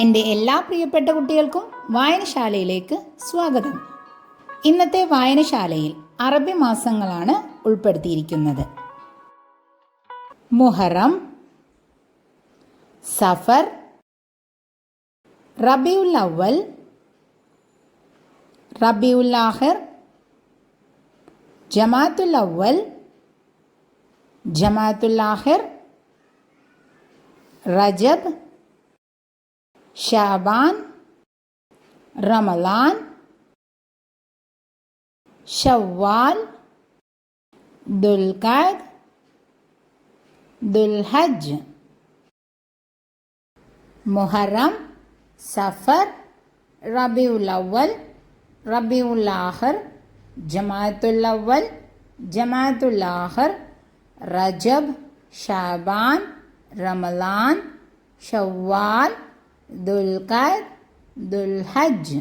എന്റെ എല്ലാ പ്രിയപ്പെട്ട കുട്ടികൾക്കും വായനശാലയിലേക്ക് സ്വാഗതം. ഇന്നത്തെ വായനശാലയിൽ അറബി മാസങ്ങളാണ് ഉൾപ്പെടുത്തിയിരിക്കുന്നത്. മുഹറം സഫർ റബിയുൽ അവൽ റബിയുൽ ആഹിർ ജമാത്തുൽ അവൽ ജമാത്തുൽ ആഹിർ റജബ് ஷாபான் ரமலான் ஷவ்வால் துல்கர் துல்ஹஜ் முஹரம் சஃபர் ரபியுல் அவ்வல் ரபியுல் ஆஹர் ஜமாத்துல் அவ்வல் ஜமாத்துல் ஆஹர் ரஜப் ஷாபான் ரமலான் ஷவ்வால் ذو القعد ذو الحج.